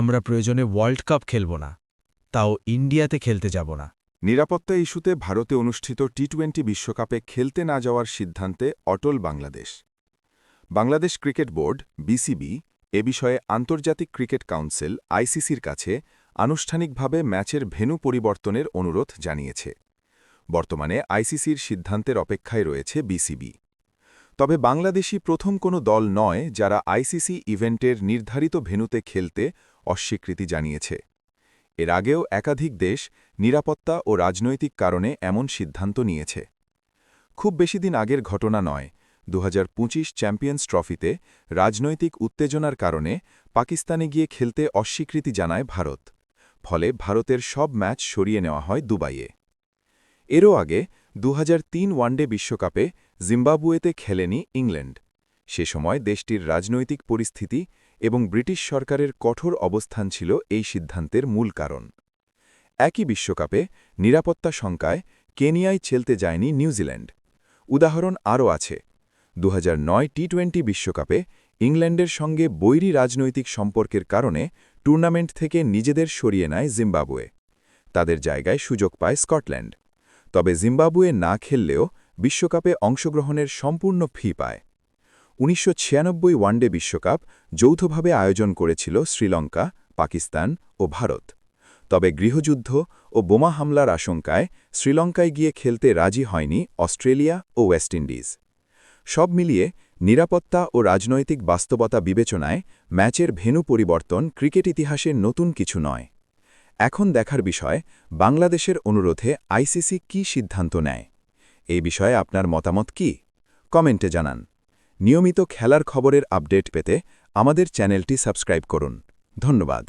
আমরা প্রয়োজনে world cup খেলব না, তাও ইন্ডিয়াতে খেলতে যাব না। নিরাপত্তা ইস্যুতে ভারতে অনুষ্ঠিত টি টোয়েন্টি বিশ্বকাপে খেলতে না যাওয়ার সিদ্ধান্তে অটল Bangladesh. Bangladesh cricket board, BCB, এ বিষয়ে আন্তর্জাতিক ক্রিকেট কাউন্সিল, আইসিসির কাছে আনুষ্ঠানিকভাবে ম্যাচের ভেন্যু পরিবর্তনের অনুরোধ জানিয়েছে। বর্তমানে আইসিসির সিদ্ধান্তের অপেক্ষায় রয়েছে বিসিবি। তবে বাংলাদেশি প্রথম কোনো দল নয় যারা আইসিসি ইভেন্টের নির্ধারিত ভেন্যুতে খেলতে অস্বীকৃতি জানিয়েছে। এর আগেও একাধিক দেশ নিরাপত্তা ও রাজনৈতিক কারণে এমন সিদ্ধান্ত নিয়েছে। খুব বেশি দিন আগের ঘটনা নয় দু চ্যাম্পিয়ন্স ট্রফিতে রাজনৈতিক উত্তেজনার কারণে পাকিস্তানে গিয়ে খেলতে অস্বীকৃতি জানায় ভারত, ফলে ভারতের সব ম্যাচ সরিয়ে নেওয়া হয় দুবাইয়ে। এরও আগে দু হাজার তিন ওয়ানডে বিশ্বকাপে জিম্বাবুয়েতে খেলেনি ইংল্যান্ড। সে সময় দেশটির রাজনৈতিক পরিস্থিতি এবং ব্রিটিশ সরকারের কঠোর অবস্থান ছিল এই সিদ্ধান্তের মূল কারণ। একই বিশ্বকাপে নিরাপত্তা শঙ্কায় কেনিয়ায় খেলতে যায়নি নিউজিল্যান্ড। উদাহরণ আরও আছে। দু টি টোয়েন্টি বিশ্বকাপে ইংল্যান্ডের সঙ্গে বৈরী রাজনৈতিক সম্পর্কের কারণে টুর্নামেন্ট থেকে নিজেদের সরিয়ে নেয় জিম্বাবুয়ে। তাদের জায়গায় সুযোগ পায় স্কটল্যান্ড। তবে জিম্বাবুয়ে না খেললেও বিশ্বকাপে অংশগ্রহণের সম্পূর্ণ ফি পায়। উনিশশো ছিয়ানব্বই ওয়ানডে বিশ্বকাপ যৌথভাবে আয়োজন করেছিল শ্রীলঙ্কা, পাকিস্তান ও ভারত। তবে গৃহযুদ্ধ ও বোমা হামলার আশঙ্কায় শ্রীলঙ্কায় গিয়ে খেলতে রাজি হয়নি অস্ট্রেলিয়া ও ওয়েস্ট ইন্ডিজ। সব মিলিয়ে নিরাপত্তা ও রাজনৈতিক বাস্তবতা বিবেচনায় ম্যাচের ভেন্যু পরিবর্তন ক্রিকেট ইতিহাসে নতুন কিছু নয়। এখন দেখার বিষয়, বাংলাদেশের অনুরোধে আইসিসি কি সিদ্ধান্ত নেয়? এই বিষয়ে আপনার মতামত কি? কমেন্টে জানান। নিয়মিত খেলার খবরের আপডেট পেতে আমাদের চ্যানেলটি সাবস্ক্রাইব করুন। ধন্যবাদ।